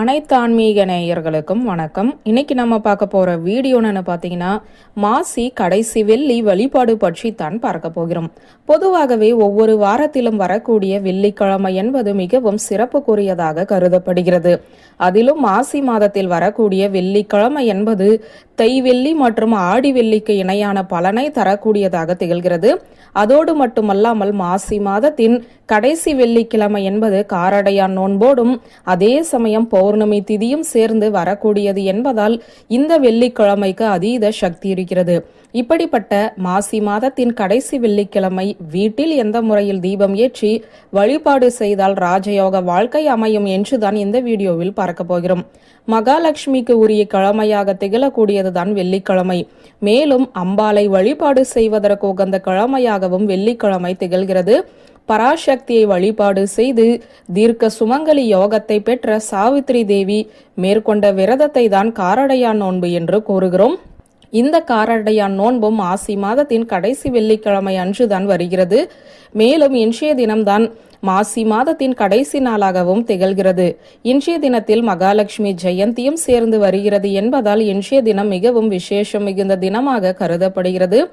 அனைத்து ஆன்மீக நேயர்களுக்கும் வணக்கம். இன்னைக்கு நம்ம பார்க்க போற வீடியோன்னு பார்த்தீங்கன்னா மாசி கடைசி வெள்ளி வழிபாடு பற்றி தான் பார்க்க போகிறோம். பொதுவாகவே ஒவ்வொரு வாரத்திலும் வரக்கூடிய வெள்ளிக்கிழமை என்பது மிகவும் சிறப்புக்குரியதாக கருதப்படுகிறது. அதிலும் மாசி மாதத்தில் வரக்கூடிய வெள்ளிக்கிழமை என்பது தை வெள்ளி மற்றும் ஆடி வெள்ளிக்கு இணையான பலனை தரக்கூடியதாக திகழ்கிறது. அதோடு மட்டுமல்லாமல் மாசி மாதத்தின் கடைசி வெள்ளிக்கிழமை என்பது காரடையான் நோன்போடும் அதே சமயம் பௌர்ணமி திதியும் சேர்ந்து வரக்கூடியது என்பதால் இந்த வெள்ளிக்கிழமைக்கு அதீத சக்தி இருக்கிறது. இப்படிப்பட்ட மாசி மாதத்தின் கடைசி வெள்ளிக்கிழமை வீட்டில் எந்த முறையில் தீபம் ஏற்றி வழிபாடு செய்தால் ராஜயோக வாழ்க்கை அமையும் என்றுதான் இந்த வீடியோவில் பார்க்க போகிறோம். மகாலட்சுமிக்கு உரிய கிழமையாக திகழக்கூடியதுதான் வெள்ளிக்கிழமை. மேலும் அம்பாலை வழிபாடு செய்வதற்கு உகந்த கிழமையாகவும் வெள்ளிக்கிழமை திகழ்கிறது. பராசக்தியை வழிபாடு செய்து தீர்க்க சுமங்கலி யோகத்தை பெற்ற சாவித்ரி தேவி மேற்கொண்ட விரதத்தை தான் காரடையான் நோன்பு என்று கூறுகிறோம். இந்த காரடையான் நோன்பும் ஆசி மாதத்தின் கடைசி வெள்ளிக்கிழமை அன்றுதான் வருகிறது. மேலும் இன்றைய தினம்தான் மாசி மாதத்தின் கடைசி நாளாகவும் திகழ்கிறது. இன்றைய தினத்தில் மகாலட்சுமி ஜெயந்தியும் சேர்ந்து வருகிறது என்பதால் இன்றைய தினம் மிகவும் விசேஷம் மிகுந்த தினமாக கருதப்படுகிறது.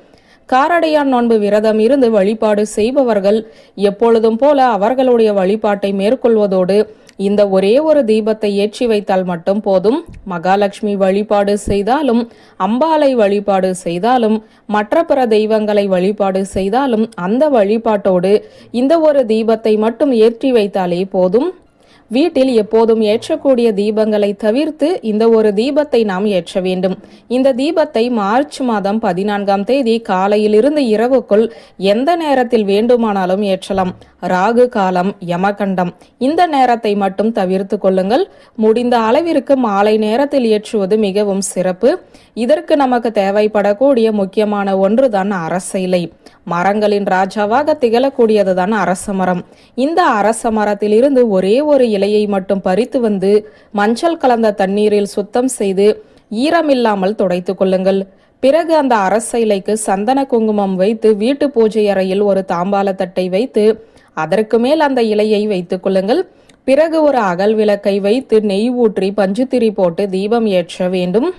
காரடையான் நோன்பு விரதம் இருந்து வழிபாடு செய்பவர்கள் எப்பொழுதும் போல அவர்களுடைய வழிபாட்டை மேற்கொள்வதோடு இந்த ஒரே ஒரு தீபத்தை ஏற்றி வைத்தால் மட்டும் போதும். மகாலட்சுமி வழிபாடு செய்தாலும் அம்பாலை வழிபாடு செய்தாலும் மற்ற பிற தெய்வங்களை வழிபாடு செய்தாலும் அந்த வழிபாட்டோடு இந்த ஒரு தீபத்தை மட்டும் ஏற்றி வைத்தாலே போதும். வீட்டில் எப்போதும் ஏற்றக்கூடிய தீபங்களை தவிர்த்து இந்த ஒரு தீபத்தை நாம் ஏற்ற வேண்டும். இந்த தீபத்தை மார்ச் மாதம் பதினான்காம் தேதி காலையிலிருந்து இரவுக்குள் எந்த நேரத்தில் வேண்டுமானாலும் ஏற்றலாம். ராகு காலம் யமகண்டம். இந்த நேரத்தை மட்டும் தவிர்த்து கொள்ளுங்கள். முடிந்த அளவிற்கு மாலை நேரத்தில் ஏற்றுவது மிகவும் சிறப்பு. இதற்கு நமக்கு தேவைப்படக்கூடிய முக்கியமான ஒன்றுதான் அரச இலை. மரங்களின் ராஜாவாக திகழக்கூடியதுதான் அரச மரம். இந்த அரச மரத்தில் இருந்து ஒரே ஒரு இலை இலையை மட்டும் பறித்து வந்து மஞ்சள் கலந்த தண்ணீரில் சுத்தம் செய்து ஈரமில்லாமல் துடைத்து கொள்ளுங்கள். பிறகு அந்த அரச இலைக்கு சந்தன குங்குமம் வைத்து வீட்டு பூஜை அறையில் ஒரு தாம்பால தட்டை வைத்து அதற்கு மேல் அந்த இலையை வைத்துக் கொள்ளுங்கள். பிறகு ஒரு அகல் விளக்கை வைத்து நெய் ஊற்றி பஞ்சுத்திரி போட்டு தீபம் ஏற்ற வேண்டும்.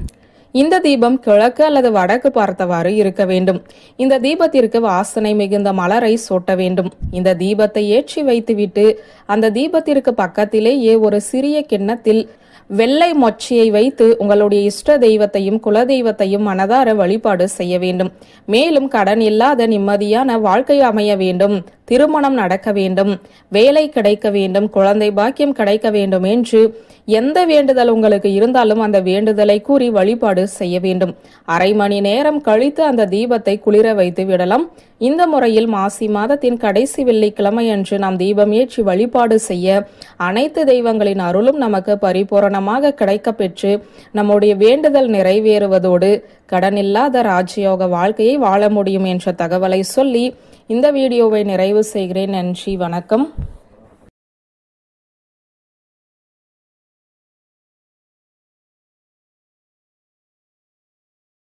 இந்த தீபம் கிழக்கு அல்லது வடக்கு பார்த்தவாறு இருக்க வேண்டும். இந்த தீபத்திற்கு வாசனை மிகுந்த மலரை சூட்ட வேண்டும். இந்த தீபத்தை ஏற்றி வைத்துவிட்டு அந்த தீபத்திற்கு பக்கத்திலேயே ஒரு சிறிய கிண்ணத்தில் வெள்ளை மொச்சியை வைத்து உங்களுடைய இஷ்ட தெய்வத்தையும் குல தெய்வத்தையும் மனதார வழிபாடு செய்ய வேண்டும். மேலும் கடன் இல்லாத நிம்மதியான வாழ்க்கை அமைய வேண்டும். திருமணம் நடக்க வேண்டும். வேலை கிடைக்க வேண்டும். குழந்தை பாக்கியம் கிடைக்க வேண்டும் என்று எந்த வேண்டுதல் உங்களுக்கு இருந்தாலும் அந்த வேண்டுதலை கூறி வழிபாடு செய்ய வேண்டும். அரை மணி நேரம் கழித்து அந்த தீபத்தை குளிர வைத்து விடலாம். இந்த முறையில் மாசி மாதத்தின் கடைசி வெள்ளிக்கிழமை அன்று நாம் தீபம் ஏற்றி வழிபாடு செய்ய அனைத்து தெய்வங்களின் அருளும் நமக்கு பரிபூரண கிடைக்க கிடைக்கப்பெற்று நம்முடைய வேண்டுதல் நிறைவேறுவதோடு கடனில்லாத ராஜயோக வாழ்க்கையை வாழ முடியும் என்ற தகவலை சொல்லி இந்த வீடியோவை நிறைவு செய்கிறேன். நன்றி வணக்கம்.